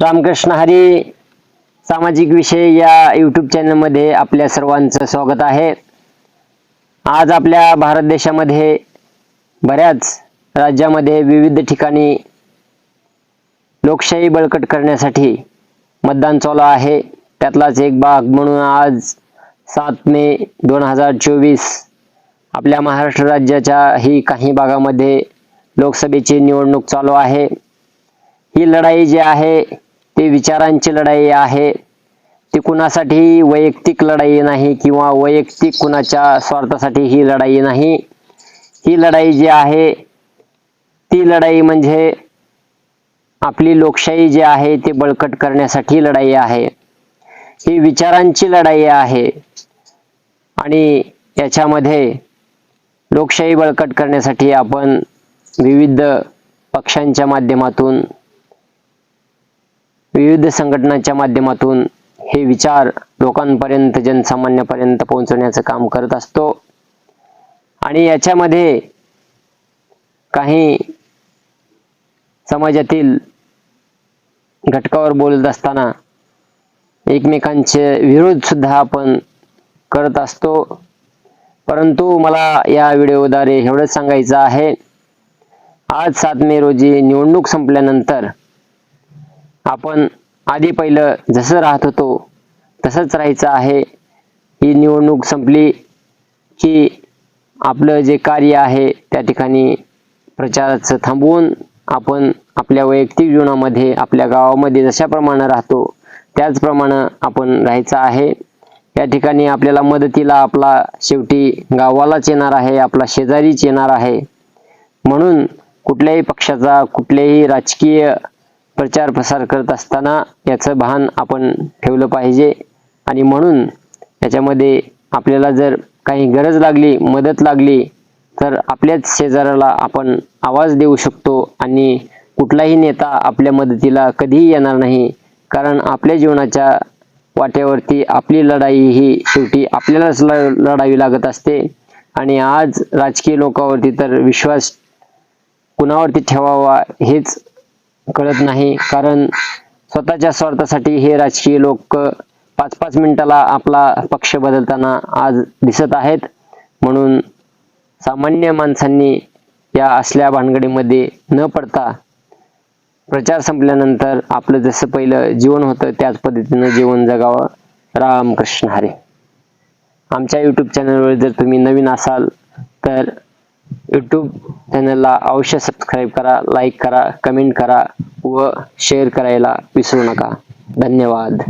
रामकृष्ण हरी सामाजिक विषय या यूट्यूब चॅनलमध्ये आपल्या सर्वांचं स्वागत आहे. आज आपल्या भारत देशामध्ये बऱ्याच राज्यामध्ये विविध ठिकाणी लोकशाही बळकट करण्यासाठी मतदान चालू आहे. त्यातलाच एक भाग म्हणून आज सात मे दोन हजार चोवीस आपल्या महाराष्ट्र राज्याच्या ही काही भागामध्ये लोकसभेची निवडणूक चालू आहे. ही लढाई जी आहे ती विचारांची लढाई आहे. ती कुणासाठी वैयक्तिक लढाई नाही किंवा वैयक्तिक कुणाच्या स्वार्थासाठी ही लढाई नाही. ही लढाई जी आहे ती लढाई म्हणजे आपली लोकशाही जी आहे ती बळकट करण्यासाठी लढाई आहे. ही विचारांची लढाई आहे. आणि याच्यामध्ये लोकशाही बळकट करण्यासाठी आपण विविध पक्षांच्या माध्यमातून विविध संघटनांच्या माध्यमातून हे विचार लोकांपर्यंत जनसामान्यापर्यंत पोहोचवण्याचं काम करत असतो. आणि याच्यामध्ये काही समाजातील घटकावर बोलत असताना एकमेकांचे विरोध सुद्धा आपण करत असतो. परंतु मला या व्हिडिओद्वारे एवढंच सांगायचं आहे. आज सात मे रोजी निवडणूक संपल्यानंतर आपण आधी पहिलं जसं राहत होतो तसंच राहायचं आहे. ही निवडणूक संपली की आपलं जे कार्य आहे त्या ठिकाणी प्रचाराचं थांबवून आपण आपल्या वैयक्तिक जीवनामध्ये आपल्या गावामध्ये जशाप्रमाणे राहतो त्याचप्रमाणे आपण राहायचं आहे. या ठिकाणी आपल्याला मदतीला आपला शेवटी गावालाच येणार आहे आपला शेजारीच येणार आहे. म्हणून कुठल्याही पक्षाचा कुठल्याही राजकीय प्रचार प्रसार करत असताना याचं भान आपण ठेवलं पाहिजे. आणि म्हणून याच्यामध्ये आपल्याला जर काही गरज लागली मदत लागली तर आपल्याच शेजाऱ्याला आपण आवाज देऊ शकतो आणि कुठलाही नेता आपल्या मदतीला कधीही येणार नाही. कारण आपल्या जीवनाच्या वाट्यावरती आपली लढाई ही शेवटी आपल्यालाच ल- लढावी लागत असते. आणि आज राजकीय लोकांवरती तर विश्वास कुणावरती ठेवावा हेच कळत नाही. कारण स्वतःच्या स्वार्थासाठी हे राजकीय लोक पाच पाच मिनिटाला आपला पक्ष बदलताना आज दिसत आहेत. म्हणून सामान्य माणसांनी या असल्या भानगडीमध्ये न पडता प्रचार संपल्यानंतर आपलं जसं पहिलं जीवन होतं त्याच पद्धतीनं जीवन जगावं. रामकृष्ण हरे. आमच्या यूट्यूब चॅनलवर जर तुम्ही नवीन असाल तर यूट्यूब चॅनलला अवश्य सबस्क्राईब करा लाईक करा कमेंट करा व शेअर करायला विसरू नका. धन्यवाद.